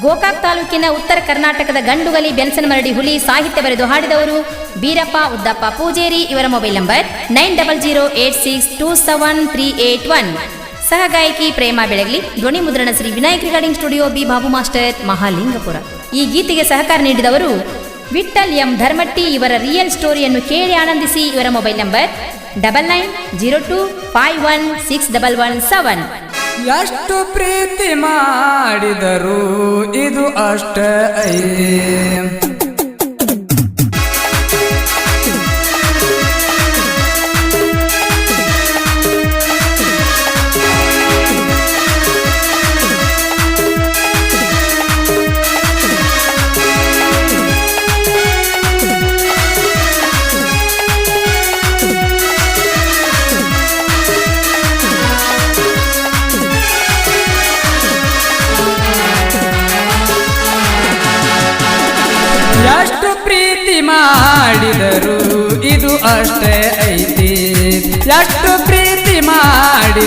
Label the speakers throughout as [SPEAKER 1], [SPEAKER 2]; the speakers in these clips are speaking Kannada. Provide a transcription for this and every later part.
[SPEAKER 1] ಗೋಕಾಕ್ ತಾಲೂಕಿನ ಉತ್ತರ ಕರ್ನಾಟಕದ ಗಂಡುಗಲಿ ಬೆನ್ಸನ್ ಮರಡಿ ಹುಲಿ ಸಾಹಿತ್ಯ ಬರೆದು ಹಾಡಿದವರು ಬೀರಪ್ಪ ಉದ್ದಪ್ಪ ಪೂಜೇರಿ ಇವರ mobile number nine double zero eight six two seven three eight one. ಸಹ ಗಾಯಕಿ ಪ್ರೇಮ ಬೆಳಗ್ಲಿ, ಧ್ವನಿ ಮುದ್ರಣ Shri Vinayak recording studio B Babu master Mahalingapur. ಈ ಗೀತೆಗೆ ಸಹಕಾರ ನೀಡಿದವರು ವಿಠಲ್ ಎಂ ಧರ್ಮಟ್ಟಿ ಇವರ ರಿಯಲ್ ಸ್ಟೋರಿಯನ್ನು ಕೇಳಿ ಆನಂದಿಸಿ ಇವರ mobile number double nine zero two five one six double one seven.
[SPEAKER 2] ಎಷ್ಟು ಪ್ರೀತಿ ಮಾಡಿದರು ಇದು ಅಷ್ಟ ಐತಿ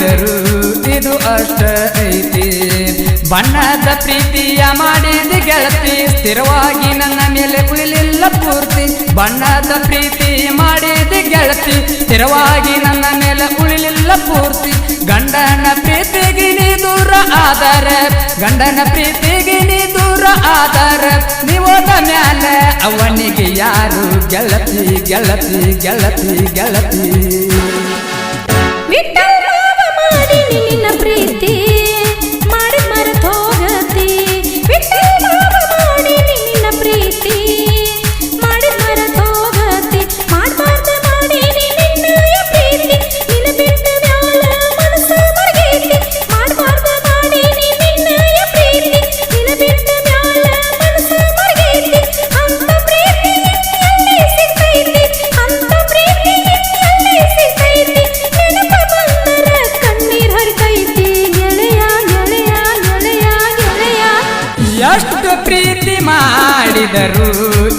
[SPEAKER 2] ಮಾಡಿದರು ಇದು ಅಷ್ಟ ಐತಿ. ಬಣ್ಣದ ಪ್ರೀತಿಯ ಮಾಡಿದ ಗೆಳತಿ ಸ್ಥಿರವಾಗಿ ನನ್ನ ಮೇಲೆ ಉಳಿಲಿಲ್ಲ ಪೂರ್ತಿ. ಬಣ್ಣದ ಪ್ರೀತಿ ಮಾಡಿದ ಗೆಳತಿ ಸ್ಥಿರವಾಗಿ ನನ್ನ ಮೇಲೆ ಉಳಿಲಿಲ್ಲ ಪೂರ್ತಿ. ಗಂಡನ ಪ್ರೀತಿಗೆ ನೀ ದೂರ ಆದರ, ಗಂಡನ ಪ್ರೀತಿಗೆ ನೀ ದೂರ ಆದರ. ನೀವೋದ ಮ್ಯಾಲೆ ಅವನಿಗೆ ಯಾರು ಗೆಳತಿ ಗೆಳತಿ ಗೆಳತಿ ಗೆಳತಿ?
[SPEAKER 1] ಮಾಡಿ ನಿನ್ನ ಪ್ರೀತಿ
[SPEAKER 2] ಮಾಡಿದರು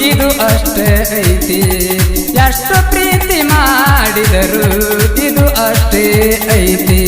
[SPEAKER 2] ಇದು ಅಷ್ಟೇ ಐತಿ. ಎಷ್ಟು ಪ್ರೀತಿ ಮಾಡಿದರು ಇದು ಅಷ್ಟೇ ಐತಿ.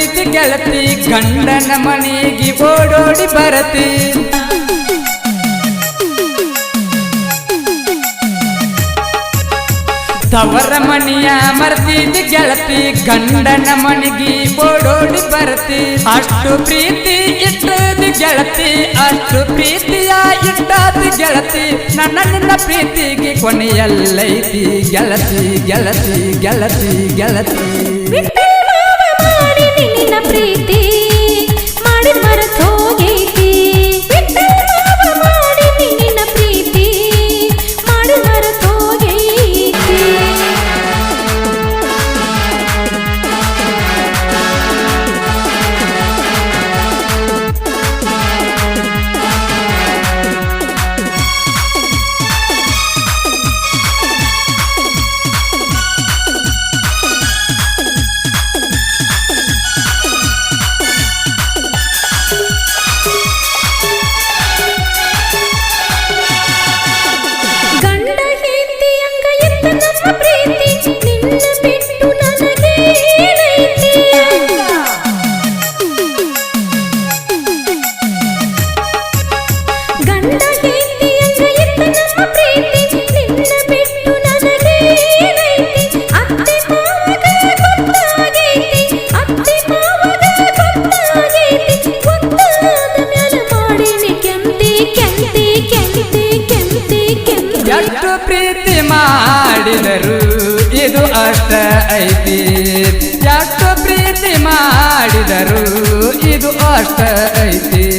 [SPEAKER 2] ಮರ್ತೀತಿ ಗೆಳತಿ, ಗಂಡನ ಮನೆಗೆ ಓಡೋಡಿ ಬರತಿ. ತವರ ಮನೆಯ ಮರ್ತೀತಿ ಗೆಳತಿ, ಗಂಡನ ಮನೆಗೆ ಓಡೋಡಿ ಬರತಿ. ಅಷ್ಟು ಪ್ರೀತಿ ಇಟ್ಟದ ಗೆಳತಿ, ಅಷ್ಟು ಪ್ರೀತಿಯ ಇಟ್ಟದ ಗೆಳತಿ. ನನ್ನ ನಿನ್ನ ಪ್ರೀತಿಗೆ ಕೊನೆಯಲ್ಲೈತಿ. ಗೆಳತಿ ಗೆಳತಿ ಗೆಳತಿ ಗೆಳತಿ.
[SPEAKER 1] ನಿನ್ನ ಪ್ರೀತಿ ಪ್ರೀತಿ
[SPEAKER 2] ಮಾಡಿದರು ಇದು ಅಷ್ಟ ಐತಿ. ಪ್ರೀತಿ ಮಾಡಿದರು ಇದು ಅಷ್ಟ ಐತಿ.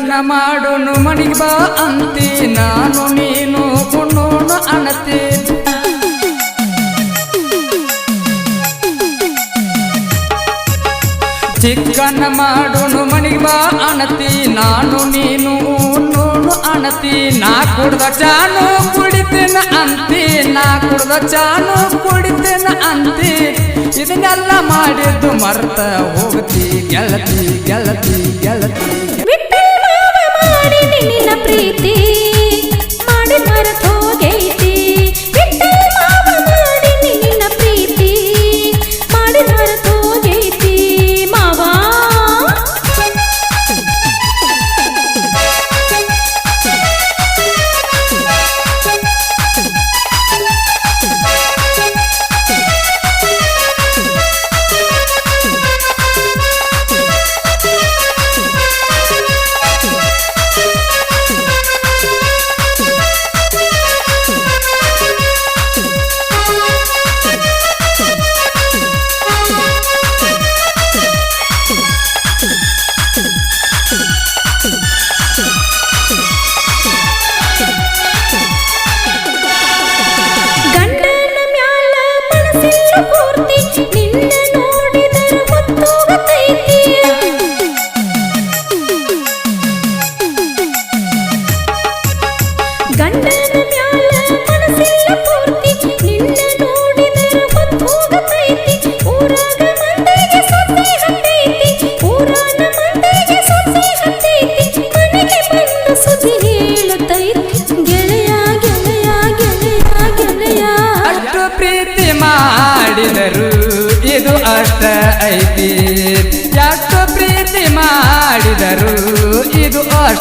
[SPEAKER 2] ಚಿಕ್ಕಣ್ಣ ಮಾಡೋನು ಮನಿಗೆ ಬಾ ಅಂತಿ. ನಾನು ನೀನು ಉಣ್ಣೋನು ಅಣತಿ. ಚಿಕ್ಕಣ್ಣ ಮಾಡೋನು ಮನಿಗೆ ಬಾ ಅಣತಿ. ನಾನು ನೀನು ಉಣ್ಣೋನು ಅಣತಿ. ನಾ ಕುಡ್ದ ಚಾನು ಕುಡಿತೇನ ಅಂತಿ. ನಾ ಕುಡ್ದ ಚಾನು ಕುಡಿತೇನ ಅಂತಿ. ಇದನ್ನೆಲ್ಲ ಮಾಡಿದ್ದು ಮರ್ತ ಹೋಗ್ತಿ, ಗೆಳತಿ ಗೆಳತಿ ಗೆಳತಿ.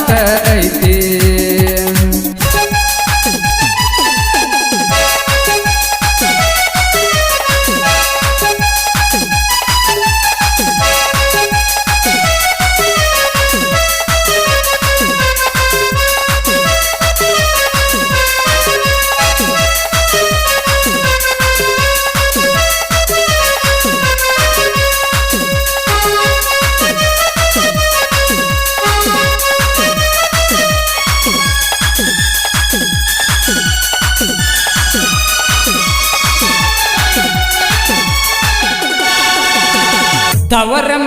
[SPEAKER 2] ಇದು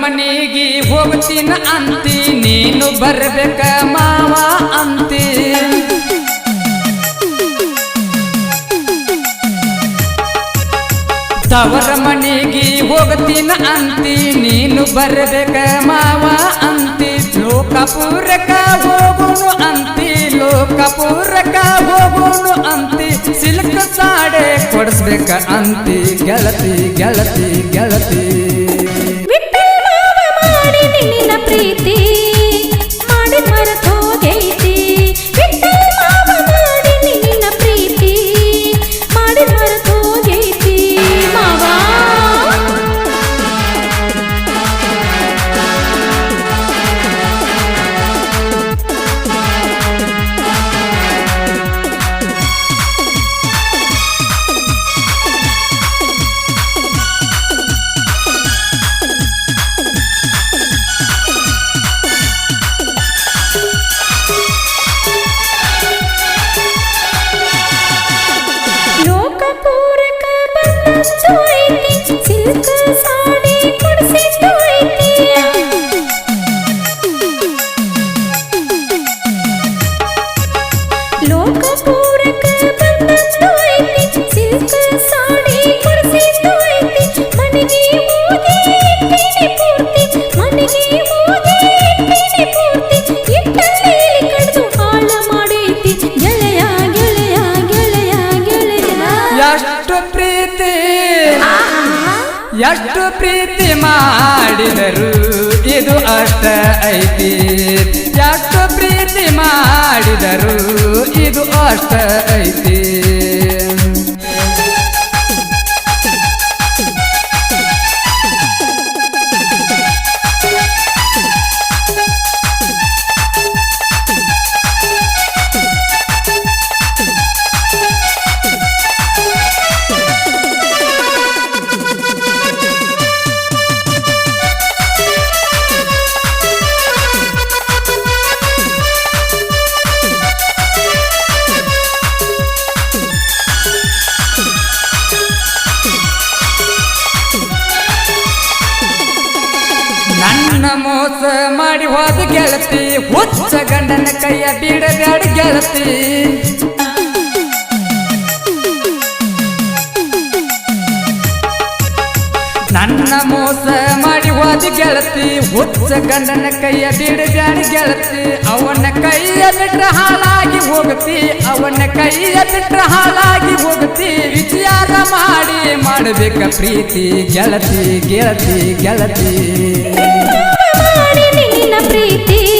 [SPEAKER 2] ಮನೆಗೆ ಹೋಗ್ತೀನ ಅಂತಿ, ನೀನು ಬರ್ಬೇಕ ಮಾವ ಅಂತಿ. ತವರ ಮನೆಗೆ ಹೋಗ್ತೀನ ಅಂತಿ, ನೀನು ಬರ್ಬೇಕ ಮಾವ ಅಂತಿ. ಲೋಕಪೂರಕ ಹೋಗೋನು ಅಂತಿ, ಲೋಕಪೂರಕ ಹೋಗೋನು ಅಂತಿ. ಸಿಲ್ಕ್ ಸಾಡೆ ಕೊಡಿಸ್ಬೇಕ ಅಂತಿ, ಗೆಳತಿ ಗೆಳತಿ ಗೆಳತಿ. ಮಾಡಿದರು. ಇದು ಅಷ್ಟ ಐತಿ. ಎಷ್ಟು ಪ್ರೀತಿ ಮಾಡಿದರು. ಇದು ಅಷ್ಟ ಐತಿ. ಮೋಸ ಮಾಡಿ ಹೋದ ಗೆಳತಿ, ಹುಚ್ಚ ಗಂಡನ ಕೈಯ ಬಿಡಬೇಡ ಗೆಳತಿ. ನನ್ನ ಮೋಸ ಮಾಡಿ ಹೋದ ಗೆಳತಿ, ಹುಚ್ಚ ಗಂಡನ ಕೈಯ ಬಿಡಬೇಡ ಗೆಳತಿ. ಅವನ ಕೈಯ ಬಿಟ್ರ ಹಾಳಾಗಿ ಹೋಗತಿ, ಅವನ ಕೈಯ ಬಿಟ್ರ ಹಾಳಾಗಿ ಹೋಗತಿ. ವಿಚಾರ ಮಾಡಿ ಮಾಡಬೇಕ ಪ್ರೀತಿ, ಗೆಳತಿ ಗೆಳತಿ ಗೆಳತಿ.
[SPEAKER 1] ಪ್ರೀತಿ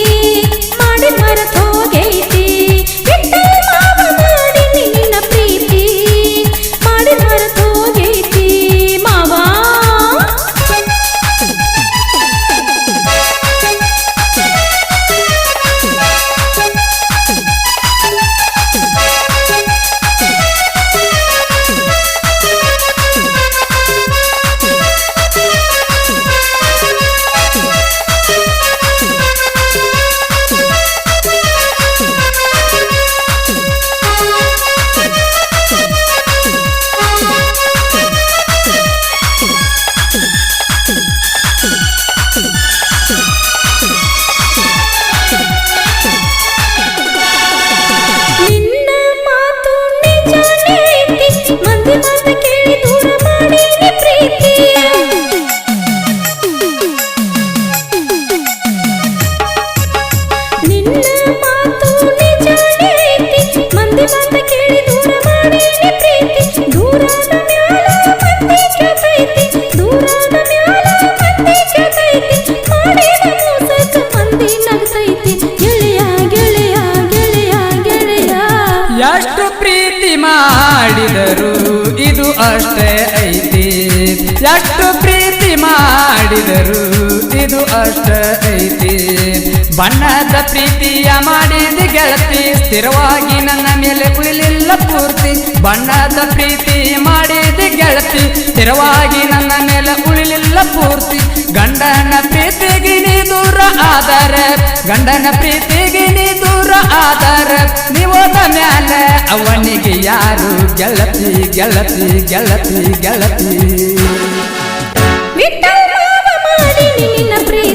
[SPEAKER 2] ಅಷ್ಟೇ ಐತಿ. ಎಷ್ಟು ಪ್ರೀತಿ ಮಾಡಿದರು ಇದು ಅಷ್ಟ ಐತಿ. ಬಣ್ಣದ ಪ್ರೀತಿಯ ಮಾಡಿದ ಗೆಳತಿ, ಸ್ಥಿರವಾಗಿ ನನ್ನ ಮೇಲೆ ಉಳಿಲಿಲ್ಲ ಪೂರ್ತಿ. ಬಣ್ಣದ ಪ್ರೀತಿ ಮಾಡಿದ ಗೆಳತಿ, ಸ್ಥಿರವಾಗಿ ನನ್ನ ಮೇಲೆ ಉಳಿಲಿಲ್ಲ ಪೂರ್ತಿ. ಗಂಡನ ಪ್ರೀತಿಗೆ ನೀ ದೂರ ಆದರೆ, ಗಂಡನ ಪ್ರೀತಿಗೆ ಅವನಿಗೆ ಯಾರು ಗೆಳತಿ ಗೆಳತಿ ಗೆಳತಿ ಗೆಳತಿ?
[SPEAKER 1] ವಿಠಲ್ ನಿನ್ನ ಪ್ರೀತಿ.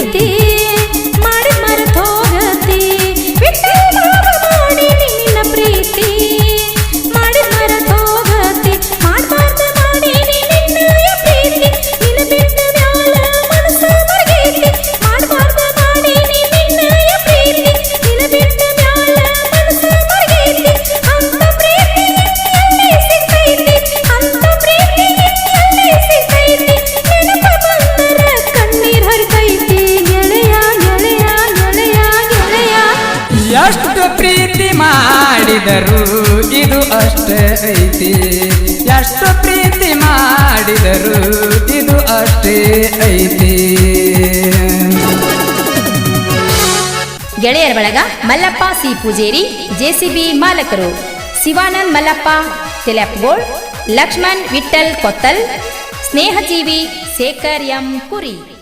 [SPEAKER 2] ಪ್ರೀತಿ ಮಾಡಿದರು. ಇದು ಅಷ್ಟೇ ಐತಿ. ಎಷ್ಟು ಪ್ರೀತಿ ಮಾಡಿದರು. ಇದು ಅಷ್ಟೇ ಐತಿ.
[SPEAKER 1] ಗೆಳೆಯರ ಬಳಗ ಮಲ್ಲಪ್ಪ ಸಿ ಪೂಜೇರಿ, ಜೆಸಿಬಿ ಮಾಲಕರು. ಶಿವಾನಂದ್ ಮಲ್ಲಪ್ಪ ತೆಲಪ್ಗೋಳ್ ಲಕ್ಷ್ಮಣ್ ವಿಠಲ್ ಕೊತ್ತಲ್, ಸ್ನೇಹಜೀವಿ ಶೇಖರ್ ಎಂ ಕುರಿ.